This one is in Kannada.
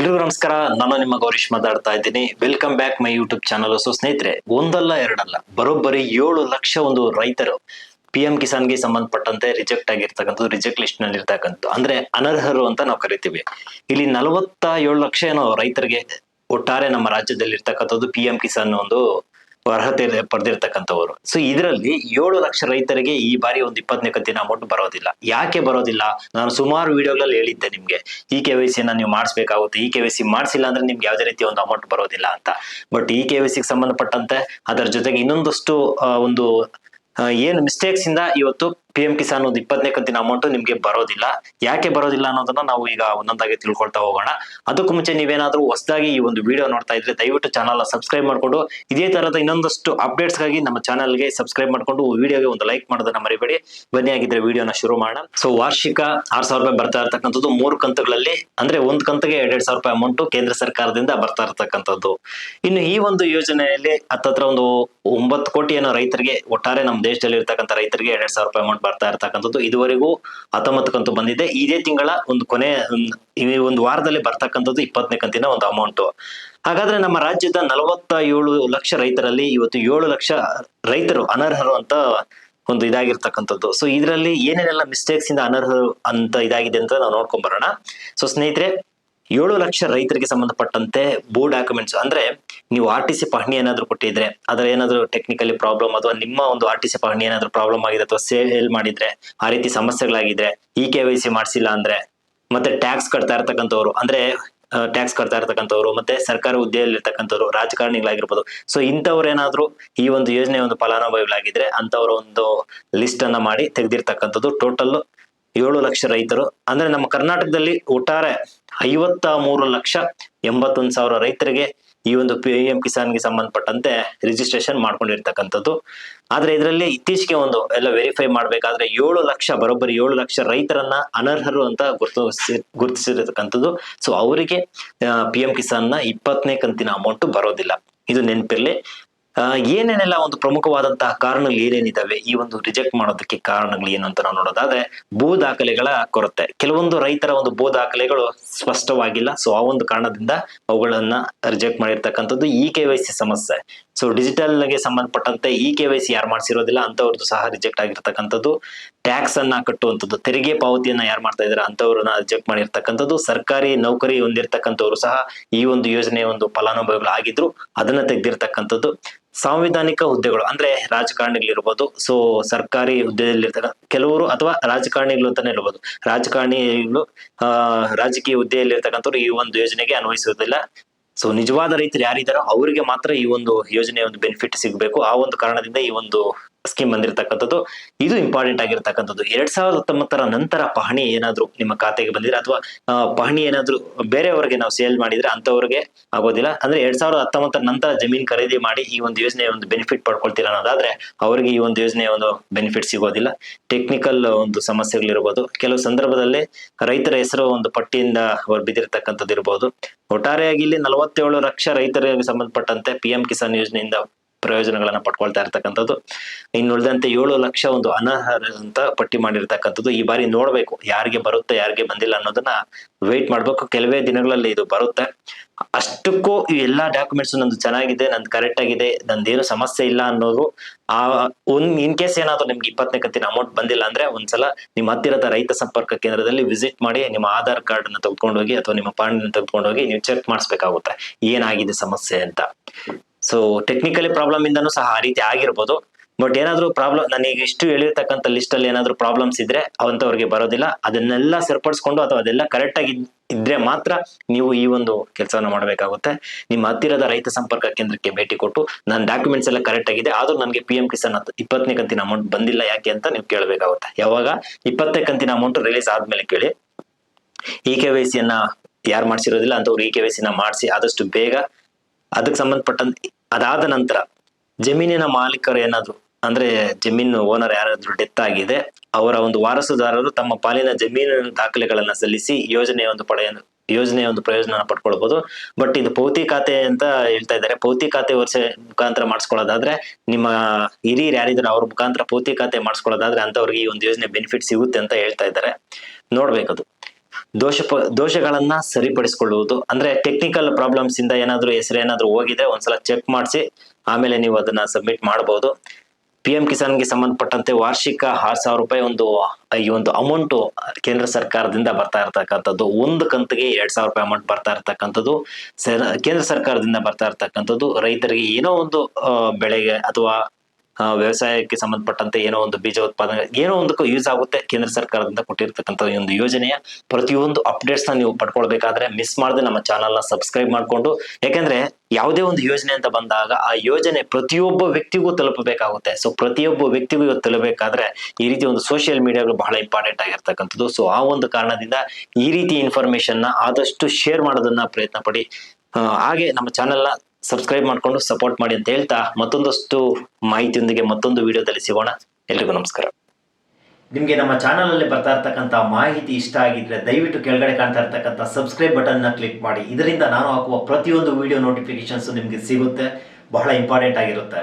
ಎಲ್ರಿಗೂ ನಮಸ್ಕಾರ. ನಾನು ನಿಮ್ಮ ಗೌರೀಶ್ ಮಾತಾಡ್ತಾ ಇದ್ದೀನಿ. Welcome back my YouTube channel so ಸ್ನೇಹಿತರೆ, ಒಂದಲ್ಲ ಎರಡಲ್ಲ, ಬರೋಬ್ಬರಿ ಏಳು ಲಕ್ಷ ಒಂದು ರೈತರು ಪಿ ಎಂ ಕಿಸಾನ್ಗೆ ಸಂಬಂಧಪಟ್ಟಂತೆ ರಿಜೆಕ್ಟ್ ಆಗಿರ್ತಕ್ಕಂಥದ್ದು ರಿಜೆಕ್ಟ್ ಲಿಸ್ಟ್ನಲ್ಲಿ ಇರ್ತಕ್ಕಂಥ ಅಂದ್ರೆ ಅನರ್ಹರು ಅಂತ ನಾವು ಕರಿತೀವಿ. ಇಲ್ಲಿ ನಲವತ್ತ ಏಳು ಲಕ್ಷ ಏನೋ ರೈತರಿಗೆ ಒಟ್ಟಾರೆ ನಮ್ಮ ರಾಜ್ಯದಲ್ಲಿ ಇರ್ತಕ್ಕಂಥದ್ದು ಪಿ ಎಂ ಕಿಸಾನ್ ಒಂದು ಅರ್ಹತೆ ಪಡೆದಿರ್ತಕ್ಕಂಥವ್ರು. ಸೊ ಇದರಲ್ಲಿ ಏಳು ಲಕ್ಷ ರೈತರಿಗೆ ಈ ಬಾರಿ ಒಂದು ಇಪ್ಪತ್ತನೇ ಕಂತಿನ ಅಮೌಂಟ್ ಬರೋದಿಲ್ಲ. ಯಾಕೆ ಬರೋದಿಲ್ಲ? ನಾನು ಸುಮಾರು ವಿಡಿಯೋಗಳಲ್ಲಿ ಹೇಳಿದ್ದೆ ನಿಮ್ಗೆ. ಇ ಕೆ ವೈ ಸಿನ ನೀವು ಮಾಡಿಸ್ಬೇಕಾಗುತ್ತೆ. ಇ ಕೆ ವೈ ಸಿ ಮಾಡಿಸಿಲ್ಲ ಅಂದ್ರೆ ನಿಮ್ಗೆ ಯಾವುದೇ ರೀತಿ ಒಂದು ಅಮೌಂಟ್ ಬರೋದಿಲ್ಲ ಅಂತ. ಬಟ್ ಇ ಕೆ ವೈ ಸಿಗೆ ಸಂಬಂಧಪಟ್ಟಂತೆ ಅದರ ಜೊತೆಗೆ ಇನ್ನೊಂದಷ್ಟು ಒಂದು ಏನು ಮಿಸ್ಟೇಕ್ಸ್ ಇಂದ ಇವತ್ತು ಪಿ ಎಂ ಕಿಸಾನ್ ಒಂದು ಇಪ್ಪತ್ತನೇ ಕಂತಿನ ಅಮೌಂಟ್ ನಿಮ್ಗೆ ಬರೋದಿಲ್ಲ. ಯಾಕೆ ಬರೋದಿಲ್ಲ ಅನ್ನೋದನ್ನ ನಾವು ಈಗ ಒಂದೊಂದಾಗಿ ತಿಳ್ಕೊಳ್ತಾ ಹೋಗೋಣ. ಅದಕ್ಕೂ ಮುಂಚೆ ನೀವೇನಾದ್ರೂ ಹೊಸದಾಗಿ ಈ ಒಂದು ವಿಡಿಯೋ ನೋಡ್ತಾ ಇದ್ರೆ ದಯವಿಟ್ಟು ಚಾನಲ್ ಸಬ್ಸ್ಕ್ರೈಬ್ ಮಾಡ್ಕೊಂಡು, ಇದೇ ತರಹದ ಇನ್ನೊಂದಷ್ಟು ಅಪ್ಡೇಟ್ಸ್ಗಾಗಿ ನಮ್ಮ ಚಾನಲ್ಗೆ ಸಬ್ಸ್ಕ್ರೈಬ್ ಮಾಡ್ಕೊಂಡು ವಿಡಿಯೋಗೆ ಒಂದು ಲೈಕ್ ಮಾಡೋದನ್ನ ಮರಿಬೇಡಿ. ಬನ್ನಿ ಆಗಿದ್ರೆ ವಿಡಿಯೋನ ಶುರು ಮಾಡೋಣ. ಸೊ ವಾರ್ಷಿಕ ಆರ್ ಸಾವಿರ ರೂಪಾಯಿ ಬರ್ತಾ ಇರ್ತಕ್ಕಂಥದ್ದು ಮೂರು ಕಂತುಗಳಲ್ಲಿ, ಅಂದ್ರೆ ಒಂದು ಕಂತಿಗೆ ಎರಡ್ ಸಾವಿರ ರೂಪಾಯಿ ಅಮೌಂಟ್ ಕೇಂದ್ರ ಸರ್ಕಾರದಿಂದ ಬರ್ತಾ ಇರ್ತಕ್ಕಂಥದ್ದು. ಇನ್ನು ಈ ಒಂದು ಯೋಜನೆಯಲ್ಲಿ ಹತ್ತತ್ರ ಒಂದು ಒಂಬತ್ತು ಕೋಟಿ ಏನೋ ರೈತರಿಗೆ, ಒಟ್ಟಾರೆ ನಮ್ಮ ದೇಶದಲ್ಲಿ ಇರ್ತಕ್ಕಂಥ ರೈತರಿಗೆ ಎರಡ್ ಸಾವಿರ ರೂಪಾಯಿ ಅಮೌಂಟ್ ಬರ್ತಾ ಇರ್ತಕ್ಕಂಥದ್ದು ಇದುವರೆಗೂ ಹತ್ತೊಂಬತ್ತು ಕಂತು ಬಂದಿದೆ. ಇದೇ ತಿಂಗಳ ಒಂದು ಕೊನೆ, ಈ ಒಂದು ವಾರದಲ್ಲಿ ಬರ್ತಕ್ಕಂಥದ್ದು ಇಪ್ಪತ್ತನೇ ಕಂತಿನ ಒಂದು ಅಮೌಂಟ್ ಹಾಗಾದ್ರೆ ನಮ್ಮ ರಾಜ್ಯದ ನಲವತ್ತ ಏಳು ಲಕ್ಷ ರೈತರಲ್ಲಿ ಇವತ್ತು ಏಳು ಲಕ್ಷ ರೈತರು ಅನರ್ಹರು ಅಂತ ಒಂದು ಇದಾಗಿರ್ತಕ್ಕಂಥದ್ದು. ಸೊ ಇದರಲ್ಲಿ ಏನೇನೆಲ್ಲ ಮಿಸ್ಟೇಕ್ಸ್ ಇಂದ ಅನರ್ಹರು ಅಂತ ಇದಾಗಿದೆ ಅಂತ ನಾವು ನೋಡ್ಕೊಂಡ್ ಬರೋಣ. ಸೊ ಸ್ನೇಹಿತರೆ ಏಳು ಲಕ್ಷ ರೈತರಿಗೆ ಸಂಬಂಧಪಟ್ಟಂತೆ ಭೂ ಡಾಕ್ಯುಮೆಂಟ್ಸ್ ಅಂದ್ರೆ ನೀವು ಆರ್ ಟಿ ಸಿ ಪಹಣಿ ಏನಾದ್ರು ಕೊಟ್ಟಿದ್ರೆ, ಅದರ ಏನಾದ್ರು ಟೆಕ್ನಿಕಲಿ ಪ್ರಾಬ್ಲಮ್ ಅಥವಾ ನಿಮ್ಮ ಒಂದು ಆರ್ ಟಿ ಸಿ ಪಹಣಿ ಏನಾದ್ರು ಪ್ರಾಬ್ಲಮ್ ಆಗಿದೆ ಅಥವಾ ಸೇಲ್ ಮಾಡಿದ್ರೆ, ಆ ರೀತಿ ಸಮಸ್ಯೆಗಳಾಗಿದ್ರೆ ಇ ಕೆ ವೈ ಸಿ ಮಾಡಿಸಿಲ್ಲ ಅಂದ್ರೆ, ಮತ್ತೆ ಟ್ಯಾಕ್ಸ್ ಕಟ್ತಾ ಇರ್ತಕ್ಕಂಥವ್ರು, ಅಂದ್ರೆ ಟ್ಯಾಕ್ಸ್ ಕಟ್ತಾ ಇರ್ತಕ್ಕಂಥವ್ರು, ಮತ್ತೆ ಸರ್ಕಾರ ಹುದ್ದೆಯಲ್ಲಿ ಇರ್ತಕ್ಕಂಥವ್ರು ರಾಜಕಾರಣಿಗಳಾಗಿರ್ಬೋದು ಸೊ ಇಂಥವ್ರೇನಾದ್ರೂ ಈ ಒಂದು ಯೋಜನೆ ಒಂದು ಫಲಾನುಭವಿಗಳಾಗಿದ್ರೆ ಅಂತವರ ಒಂದು ಲಿಸ್ಟ್ ಅನ್ನ ಮಾಡಿ ತೆಗೆದಿರ್ತಕ್ಕಂಥದ್ದು ಟೋಟಲ್ ಏಳು ಲಕ್ಷ ರೈತರು. ಅಂದ್ರೆ ನಮ್ಮ ಕರ್ನಾಟಕದಲ್ಲಿ ಒಟ್ಟಾರೆ ಐವತ್ತ ಮೂರು ಲಕ್ಷ ಎಂಬತ್ತೊಂದು ಸಾವಿರ ರೈತರಿಗೆ ಈ ಒಂದು ಪಿ ಎಂ ಕಿಸಾನ್ಗೆ ಸಂಬಂಧಪಟ್ಟಂತೆ ರಿಜಿಸ್ಟ್ರೇಷನ್ ಮಾಡ್ಕೊಂಡಿರ್ತಕ್ಕಂಥದ್ದು. ಆದ್ರೆ ಇದರಲ್ಲಿ ಇತ್ತೀಚೆಗೆ ಒಂದು ಎಲ್ಲ ವೆರಿಫೈ ಮಾಡ್ಬೇಕಾದ್ರೆ ಏಳು ಲಕ್ಷ, ಬರೋಬ್ಬರಿ ಏಳು ಲಕ್ಷ ರೈತರನ್ನ ಅನರ್ಹರು ಅಂತ ಗುರುತಿಸಿ, ಗುರುತಿಸಿರ್ತಕ್ಕಂಥದ್ದು. ಸೊ ಅವರಿಗೆ ಪಿ ಎಂ ಕಿಸಾನ್ನ ಇಪ್ಪತ್ತನೇ ಕಂತಿನ ಅಮೌಂಟ್ ಬರೋದಿಲ್ಲ. ಇದು ನೆನಪಿರ್ಲಿ. ಏನೇನೆಲ್ಲ ಒಂದು ಪ್ರಮುಖವಾದಂತಹ ಕಾರಣಗಳು ಏನೇನಿದಾವೆ? ಈ ಒಂದು ರಿಜೆಕ್ಟ್ ಮಾಡೋದಕ್ಕೆ ಕಾರಣಗಳು ಏನು ಅಂತ ನಾವು ನೋಡೋದಾದ್ರೆ, ಭೂ ದಾಖಲೆಗಳ ಕೊರತೆ. ಕೆಲವೊಂದು ರೈತರ ಒಂದು ಭೂ ದಾಖಲೆಗಳು ಸ್ಪಷ್ಟವಾಗಿಲ್ಲ. ಸೊ ಆ ಒಂದು ಕಾರಣದಿಂದ ಅವುಗಳನ್ನ ರಿಜೆಕ್ಟ್ ಮಾಡಿರ್ತಕ್ಕಂಥದ್ದು ಇ ಕೆ ವೈ ಸಿ ಸಮಸ್ಯೆ. ಸೊ ಡಿಜಿಟಲ್ಗೆ ಸಂಬಂಧಪಟ್ಟಂತೆ ಇ ಕೆ ವೈ ಸಿ ಯಾರು ಮಾಡಿಸಿರೋದಿಲ್ಲ ಅಂತವ್ರದ್ದು ಸಹ ರಿಜೆಕ್ಟ್ ಆಗಿರ್ತಕ್ಕಂಥದ್ದು. ಟ್ಯಾಕ್ಸ್ ಅನ್ನ ಕಟ್ಟುವಂಥದ್ದು, ತೆರಿಗೆ ಪಾವತಿಯನ್ನ ಯಾರು ಮಾಡ್ತಾ ಇದಾರೆ, ಅಂತವ್ರನ್ನ ರಿಜೆಕ್ಟ್ ಮಾಡಿರ್ತಕ್ಕಂಥದ್ದು. ಸರ್ಕಾರಿ ನೌಕರಿ ಹೊಂದಿರತಕ್ಕಂಥವ್ರು ಸಹ ಈ ಒಂದು ಯೋಜನೆಯ ಒಂದು ಫಲಾನುಭವಿಗಳು ಆಗಿದ್ರು ಅದನ್ನ ತೆಗೆದಿರ್ತಕ್ಕಂಥದ್ದು. ಸಾಂವಿಧಾನಿಕ ಹುದ್ದೆಗಳು ಅಂದ್ರೆ ರಾಜಕಾರಣಿಗಳಿರ್ಬೋದು. ಸೊ ಸರ್ಕಾರಿ ಹುದ್ದೆಯಲ್ಲಿರ್ತಾರ ಕೆಲವರು ಅಥವಾ ರಾಜಕಾರಣಿಗಳು ಅಂತಾನೆ ಇರ್ಬೋದು ರಾಜಕಾರಣಿಗಳು, ಆ, ರಾಜಕೀಯ ಹುದ್ದೆಯಲ್ಲಿ ಇರ್ತಕ್ಕಂಥವ್ರು ಈ ಒಂದು ಯೋಜನೆಗೆ ಅನ್ವಯಿಸುವುದಿಲ್ಲ. ಸೊ ನಿಜವಾದ ರೈತರು ಯಾರಿದ್ದಾರೋ ಅವರಿಗೆ ಮಾತ್ರ ಈ ಒಂದು ಯೋಜನೆಯ ಒಂದು ಬೆನಿಫಿಟ್ ಸಿಗಬೇಕು. ಆ ಒಂದು ಕಾರಣದಿಂದ ಈ ಒಂದು ಸ್ಕೀಮ್ ಬಂದಿರತಕ್ಕಂಥದ್ದು. ಇದು ಇಂಪಾರ್ಟೆಂಟ್ ಆಗಿರ್ತಕ್ಕಂಥದ್ದು. ಎರಡ್ ಸಾವಿರದ ಹತ್ತೊಂಬತ್ತರ ನಂತರ ಪಹಣಿ ಏನಾದ್ರು ನಿಮ್ಮ ಖಾತೆಗೆ ಬಂದಿದ್ರೆ ಅಥವಾ ಪಹಣಿ ಏನಾದ್ರು ಬೇರೆಯವರಿಗೆ ನಾವು ಸೇಲ್ ಮಾಡಿದ್ರೆ ಅಂತವ್ರಿಗೆ ಆಗೋದಿಲ್ಲ. ಅಂದ್ರೆ ಎರಡ್ ಸಾವಿರದ ಹತ್ತೊಂಬತ್ತರ ನಂತರ ಜಮೀನ್ ಖರೀದಿ ಮಾಡಿ ಈ ಒಂದು ಯೋಜನೆ ಒಂದು ಬೆನಿಫಿಟ್ ಪಡ್ಕೊಳ್ತೀರ ಅನ್ನೋದಾದ್ರೆ ಅವರಿಗೆ ಈ ಒಂದು ಯೋಜನೆಯ ಒಂದು ಬೆನಿಫಿಟ್ ಸಿಗೋದಿಲ್ಲ. ಟೆಕ್ನಿಕಲ್ ಒಂದು ಸಮಸ್ಯೆಗಳಿರ್ಬೋದು. ಕೆಲವು ಸಂದರ್ಭದಲ್ಲಿ ರೈತರ ಹೆಸರು ಒಂದು ಪಟ್ಟಿಯಿಂದ ಅವರು ಬಿದ್ದಿರ್ತಕ್ಕಂಥದ್ದು ಇರ್ಬೋದು. ಒಟ್ಟಾರೆಯಾಗಿ ಇಲ್ಲಿ ನಲವತ್ತೇಳು ಲಕ್ಷ ರೈತರಿಗೆ ಸಂಬಂಧಪಟ್ಟಂತೆ ಪಿ ಎಂ ಕಿಸಾನ್ ಯೋಜನೆಯಿಂದ ಪ್ರಯೋಜನಗಳನ್ನ ಪಡ್ಕೊಳ್ತಾ ಇರ್ತಕ್ಕಂಥದ್ದು. ಇನ್ನುಳಿದಂತೆ ಏಳು ಲಕ್ಷ ಒಂದು ಅನರ್ಹರ ಅಂತ ಪಟ್ಟಿ ಮಾಡಿರ್ತಕ್ಕಂಥದ್ದು ಈ ಬಾರಿ ನೋಡ್ಬೇಕು ಯಾರಿಗೆ ಬರುತ್ತೆ, ಯಾರಿಗೆ ಬಂದಿಲ್ಲ ಅನ್ನೋದನ್ನ ವೇಟ್ ಮಾಡ್ಬೇಕು. ಕೆಲವೇ ದಿನಗಳಲ್ಲಿ ಇದು ಬರುತ್ತೆ. ಅಷ್ಟಕ್ಕೂ ಈ ಎಲ್ಲಾ ಡಾಕ್ಯುಮೆಂಟ್ಸ್ ನಂದು ಚೆನ್ನಾಗಿದೆ, ನಂದು ಕರೆಕ್ಟ್ ಆಗಿದೆ, ನಂದೇನು ಸಮಸ್ಯೆ ಇಲ್ಲ ಅನ್ನೋದು ಆ ಒಂದ್ ಇನ್ ಕೇಸ್ ಏನಾದ್ರು ನಿಮ್ಗೆ ಇಪ್ಪತ್ತನೇ ಕಂತಿನ ಅಮೌಂಟ್ ಬಂದಿಲ್ಲ ಅಂದ್ರೆ ಒಂದ್ಸಲ ನಿಮ್ಮ ಹತ್ತಿರದ ರೈತ ಸಂಪರ್ಕ ಕೇಂದ್ರದಲ್ಲಿ ವಿಸಿಟ್ ಮಾಡಿ, ನಿಮ್ಮ ಆಧಾರ್ ಕಾರ್ಡ್ನ ತೆಗೆದುಕೊಂಡು ಹೋಗಿ ಅಥವಾ ನಿಮ್ಮ ಪಾನ್ ತೆಗೆದುಕೊಂಡು ಹೋಗಿ ನೀವು ಚೆಕ್ ಮಾಡಿಸ್ಬೇಕಾಗುತ್ತೆ. ಏನಾಗಿದೆ ಸಮಸ್ಯೆ ಅಂತ. ಸೊ ಟೆಕ್ನಿಕಲಿ ಪ್ರಾಬ್ಲಮ್ ಇಂದನೂ ಸಹ ಆ ರೀತಿ ಆಗಿರ್ಬೋದು. ಬಟ್ ಏನಾದ್ರೂ ಪ್ರಾಬ್ಲಮ್ ನನಗೆ ಇಷ್ಟು ಹೇಳಿರ್ತಕ್ಕಂಥ ಲಿಸ್ಟಲ್ಲಿ ಏನಾದರೂ ಪ್ರಾಬ್ಲಮ್ಸ್ ಇದ್ರೆ ಅವಂಥವ್ರಿಗೆ ಬರೋದಿಲ್ಲ. ಅದನ್ನೆಲ್ಲ ಸರಿಪಡಿಸ್ಕೊಂಡು ಅಥವಾ ಅದೆಲ್ಲ ಕರೆಕ್ಟಾಗಿ ಇದ್ರೆ ಮಾತ್ರ ನೀವು ಈ ಒಂದು ಕೆಲಸವನ್ನು ಮಾಡಬೇಕಾಗುತ್ತೆ. ನಿಮ್ಮ ಹತ್ತಿರದ ರೈತ ಸಂಪರ್ಕ ಕೇಂದ್ರಕ್ಕೆ ಭೇಟಿ ಕೊಟ್ಟು ನನ್ನ ಡಾಕ್ಯುಮೆಂಟ್ಸ್ ಎಲ್ಲ ಕರೆಕ್ಟ್ ಆಗಿದೆ. ಆದ್ರೂ ನನಗೆ ಪಿ ಎಂ ಕಿಸಾನ್ ಇಪ್ಪತ್ತನೇ ಕಂತಿನ ಅಮೌಂಟ್ ಬಂದಿಲ್ಲ ಯಾಕೆ ಅಂತ ನೀವು ಕೇಳಬೇಕಾಗುತ್ತೆ. ಯಾವಾಗ? ಇಪ್ಪತ್ತನೇ ಕಂತಿನ ಅಮೌಂಟ್ ರಿಲೀಸ್ ಆದ್ಮೇಲೆ ಕೇಳಿ. ಇ ಕೆ ವೈ ಸಿಯನ್ನ ಯಾರು ಮಾಡಿಸಿರೋದಿಲ್ಲ ಅಂತವ್ರು ಇ ಕೆ ವೈ ಸಿನ ಮಾಡಿಸಿ ಆದಷ್ಟು ಬೇಗ ಅದಕ್ಕೆ ಸಂಬಂಧಪಟ್ಟಂತೆ ಅದಾದ ನಂತರ ಜಮೀನಿನ ಮಾಲೀಕರು ಏನಾದ್ರು, ಅಂದ್ರೆ ಜಮೀನು ಓನರ್ ಯಾರಾದ್ರೂ ಡೆತ್ ಆಗಿದೆ, ಅವರ ಒಂದು ವಾರಸುದಾರರು ತಮ್ಮ ಪಾಲಿನ ಜಮೀನಿನ ದಾಖಲೆಗಳನ್ನ ಸಲ್ಲಿಸಿ ಯೋಜನೆಯ ಒಂದು ಪಡೆಯ ಯೋಜನೆಯ ಒಂದು ಪ್ರಯೋಜನ ಪಡ್ಕೊಳ್ಬಹುದು ಬಟ್ ಇದು ಪೌತಿ ಖಾತೆ ಅಂತ ಹೇಳ್ತಾ ಇದ್ದಾರೆ. ಪೌತಿ ಖಾತೆ ವರ್ಷ ಮುಖಾಂತರ ಮಾಡಿಸ್ಕೊಳ್ಳೋದಾದ್ರೆ, ನಿಮ್ಮ ಹಿರಿಯರು ಯಾರಿದ್ರು ಅವ್ರ ಮುಖಾಂತರ ಪೌತಿ ಖಾತೆ ಮಾಡಿಸ್ಕೊಳ್ಳೋದಾದ್ರೆ ಅಂತವ್ರಿಗೆ ಈ ಒಂದು ಯೋಜನೆ ಬೆನಿಫಿಟ್ ಸಿಗುತ್ತೆ ಅಂತ ಹೇಳ್ತಾ ಇದ್ದಾರೆ. ನೋಡ್ಬೇಕದು. ದೋಷ ದೋಷಗಳನ್ನ ಸರಿಪಡಿಸಿಕೊಳ್ಳುವುದು. ಅಂದ್ರೆ ಟೆಕ್ನಿಕಲ್ ಪ್ರಾಬ್ಲಮ್ಸ್ ಇಂದ ಏನಾದ್ರು ಹೆಸರು ಏನಾದ್ರು ಹೋಗಿದೆ ಒಂದ್ಸಲ ಚೆಕ್ ಮಾಡಿಸಿ, ಆಮೇಲೆ ನೀವು ಅದನ್ನ ಸಬ್ಮಿಟ್ ಮಾಡಬಹುದು ಪಿ ಎಂ ಕಿಸಾನ್ಗೆ ಸಂಬಂಧಪಟ್ಟಂತೆ ವಾರ್ಷಿಕ ಆರು ಸಾವಿರ ರೂಪಾಯಿ ಒಂದು, ಈ ಒಂದು ಅಮೌಂಟ್ ಕೇಂದ್ರ ಸರ್ಕಾರದಿಂದ ಬರ್ತಾ ಇರ್ತಕ್ಕಂಥದ್ದು. ಒಂದು ಕಂತಿಗೆ ಎರಡ್ ಸಾವಿರ ರೂಪಾಯಿ ಅಮೌಂಟ್ ಬರ್ತಾ ಇರ್ತಕ್ಕಂಥದ್ದು. ಕೇಂದ್ರ ಸರ್ಕಾರದಿಂದ ಬರ್ತಾ ಇರ್ತಕ್ಕಂಥದ್ದು. ರೈತರಿಗೆ ಏನೋ ಒಂದು ಬೆಳೆಗೆ ಅಥವಾ ವ್ಯವಸಾಯಕ್ಕೆ ಸಂಬಂಧಪಟ್ಟಂತೆ ಏನೋ ಒಂದು ಬೀಜ ಉತ್ಪಾದನೆ ಏನೋ ಒಂದಕ್ಕೂ ಯೂಸ್ ಆಗುತ್ತೆ ಕೇಂದ್ರ ಸರ್ಕಾರದಿಂದ ಕೊಟ್ಟಿರ್ತಕ್ಕಂಥ ಈ ಒಂದು ಯೋಜನೆಯ ಪ್ರತಿಯೊಂದು ಅಪ್ಡೇಟ್ಸ್ನ ನೀವು ಪಡ್ಕೊಳ್ಬೇಕಾದ್ರೆ ಮಿಸ್ ಮಾಡದೆ ನಮ್ಮ ಚಾನಲ್ನ ಸಬ್ಸ್ಕ್ರೈಬ್ ಮಾಡ್ಕೊಂಡು. ಯಾಕಂದ್ರೆ ಯಾವುದೇ ಒಂದು ಯೋಜನೆ ಅಂತ ಬಂದಾಗ ಆ ಯೋಜನೆ ಪ್ರತಿಯೊಬ್ಬ ವ್ಯಕ್ತಿಗೂ ತಲುಪಬೇಕಾಗುತ್ತೆ. ಸೊ ಪ್ರತಿಯೊಬ್ಬ ವ್ಯಕ್ತಿಗೂ ಇವತ್ತು ತಲುಪಬೇಕಾದ್ರೆ ಈ ರೀತಿ ಒಂದು ಸೋಷಿಯಲ್ ಮೀಡಿಯಾಗಳು ಬಹಳ ಇಂಪಾರ್ಟೆಂಟ್ ಆಗಿರ್ತಕ್ಕಂಥದ್ದು. ಸೊ ಆ ಒಂದು ಕಾರಣದಿಂದ ಈ ರೀತಿ ಇನ್ಫಾರ್ಮೇಶನ್ನ ಆದಷ್ಟು ಶೇರ್ ಮಾಡೋದನ್ನ ಪ್ರಯತ್ನ ಪಡಿ. ಹಾಗೆ ನಮ್ಮ ಚಾನೆಲ್ನ ಸಬ್ಸ್ಕ್ರೈಬ್ ಮಾಡ್ಕೊಂಡು ಸಪೋರ್ಟ್ ಮಾಡಿ ಅಂತ ಹೇಳ್ತಾ ಮತ್ತೊಂದಷ್ಟು ಮಾಹಿತಿಯೊಂದಿಗೆ ಮತ್ತೊಂದು ವಿಡಿಯೋದಲ್ಲಿ ಸಿಗೋಣ. ಎಲ್ರಿಗೂ ನಮಸ್ಕಾರ. ನಿಮಗೆ ನಮ್ಮ ಚಾನಲ್ ಅಲ್ಲಿ ಬರ್ತಾ ಇರ್ತಕ್ಕಂಥ ಮಾಹಿತಿ ಇಷ್ಟ ಆಗಿದ್ರೆ ದಯವಿಟ್ಟು ಕೆಳಗಡೆ ಕಾಣ್ತಾ ಇರ್ತಕ್ಕಂಥ ಸಬ್ಸ್ಕ್ರೈಬ್ ಬಟನ್ನ ಕ್ಲಿಕ್ ಮಾಡಿ. ಇದರಿಂದ ನಾನು ಹಾಕುವ ಪ್ರತಿಯೊಂದು ವಿಡಿಯೋ ನೋಟಿಫಿಕೇಶನ್ಸ್ ನಿಮಗೆ ಸಿಗುತ್ತೆ. ಬಹಳ ಇಂಪಾರ್ಟೆಂಟ್ ಆಗಿರುತ್ತೆ.